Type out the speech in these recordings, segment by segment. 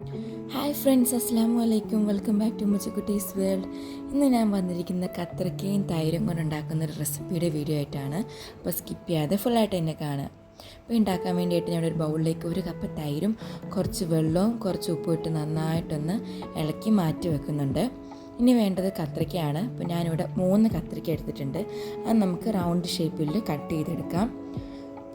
Hi friends അസ്സാം വലൈക്കും welcome back to മുച്ചക്കുട്ടീസ് വേൾഡ് ഇന്ന് ഞാൻ വന്നിരിക്കുന്ന കത്രക്കയും തൈരും കൊണ്ട് ഉണ്ടാക്കുന്ന ഒരു റെസിപ്പിയുടെ വീഡിയോ ആയിട്ടാണ് അപ്പോൾ സ്കിപ്പ് ചെയ്യാതെ ഫുള്ളായിട്ട് എന്നെ കാണുക. അപ്പോൾ ഉണ്ടാക്കാൻ വേണ്ടിയിട്ട് ഞാൻ ഒരു ബൗളിലേക്ക് ഒരു കപ്പ് തൈരും കുറച്ച് വെള്ളവും കുറച്ച് ഉപ്പും ഇട്ട് നന്നായിട്ടൊന്ന് ഇളക്കി മാറ്റി വെക്കുന്നുണ്ട്. ഇനി വേണ്ടത് കത്രിക്കയാണ്. അപ്പോൾ ഞാനിവിടെ മൂന്ന് കത്രിക്ക എടുത്തിട്ടുണ്ട്. അത് നമുക്ക് റൗണ്ട് ഷേപ്പിൽ കട്ട് ചെയ്തെടുക്കാം.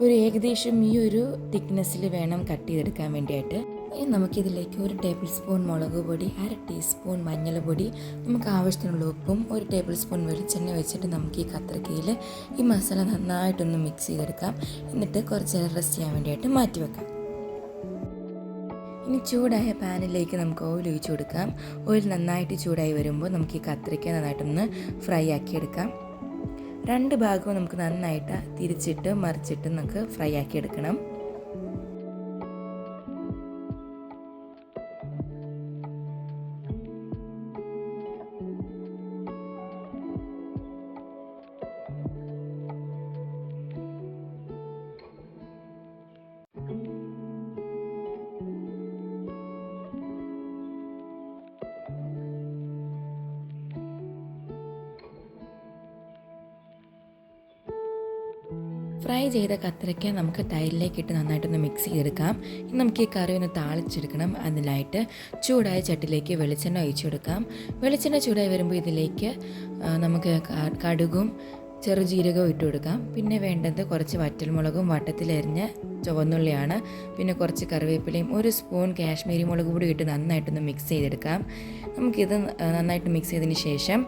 ഒരു ഏകദേശം ഈ ഒരു തിക്നെസ്സിൽ വേണം കട്ട് ചെയ്തെടുക്കാൻ വേണ്ടിയിട്ട്. ഇനി നമുക്കിതിലേക്ക് ഒരു ടേബിൾ സ്പൂൺ മുളക് പൊടി അര ടീസ്പൂൺ മഞ്ഞൾപ്പൊടി നമുക്ക് ആവശ്യത്തിനുള്ള ഉപ്പും ഒരു ടേബിൾ സ്പൂൺ വെളിച്ചെണ്ണ വെച്ചിട്ട് നമുക്ക് ഈ കത്രിക്കയിൽ ഈ മസാല നന്നായിട്ടൊന്ന് മിക്സ് ചെയ്തെടുക്കാം. എന്നിട്ട് കുറച്ച് നേരം റെസ്റ്റ് ചെയ്യാൻ വേണ്ടിയിട്ട് മാറ്റി വെക്കാം. ഇനി ചൂടായ പാനിലേക്ക് നമുക്ക് ഓയിൽ ഒഴിച്ചു കൊടുക്കാം. ഓയിൽ നന്നായിട്ട് ചൂടായി വരുമ്പോൾ നമുക്ക് ഈ കത്രിക്ക നന്നായിട്ടൊന്ന് ഫ്രൈ ആക്കിയെടുക്കാം. രണ്ട് ഭാഗവും നമുക്ക് നന്നായിട്ട് തിരിച്ചിട്ട് മറിച്ചിട്ട് നമുക്ക് ഫ്രൈ ആക്കി എടുക്കണം ഫ്രൈ ചെയ്ത കത്തിരയ്ക്ക നമുക്ക് തൈരിലേക്ക് ഇട്ട് നന്നായിട്ടൊന്ന് മിക്സ് ചെയ്തെടുക്കാം. ഇനി നമുക്ക് ഈ കറി ഒന്ന് താളിച്ചെടുക്കണം. അതിനായിട്ട് ചൂടായ ചട്ടിലേക്ക് വെളിച്ചെണ്ണ ഒഴിച്ചു കൊടുക്കാം. വെളിച്ചെണ്ണ ചൂടായി വരുമ്പോൾ ഇതിലേക്ക് നമുക്ക് കടുകും ചെറുജീരകവും ഇട്ട് കൊടുക്കാം. പിന്നെ വേണ്ടത് കുറച്ച് വറ്റൽമുളകും വട്ടത്തിലരിഞ്ഞ ചുവന്നുള്ളിയാണ്. പിന്നെ കുറച്ച് കറിവേപ്പിലയും ഒരു സ്പൂൺ കാശ്മീരി മുളക് കൂടി ഇട്ട് നന്നായിട്ടൊന്ന് മിക്സ് ചെയ്തെടുക്കാം. നമുക്കിത് നന്നായിട്ട് മിക്സ് ചെയ്തതിന് ശേഷം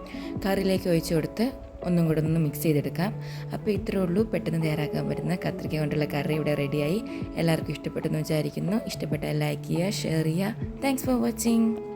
കറിയിലേക്ക് ഒഴിച്ചു കൊടുത്ത് ഒന്നും കൂടെ ഒന്ന് മിക്സ് ചെയ്തെടുക്കാം. അപ്പോൾ ഇത്രേ ഉള്ളൂ. പെട്ടെന്ന് തയ്യാറാക്കാൻ പറ്റുന്ന കത്രിക കൊണ്ടുള്ള കറി ഇവിടെ റെഡിയായി എല്ലാവർക്കും ഇഷ്ടപ്പെട്ടെന്ന് വിചാരിക്കുന്നു. ഇഷ്ടപ്പെട്ടാൽ ലൈക്ക് ചെയ്യുക ഷെയർ ചെയ്യുക. Thanks for watching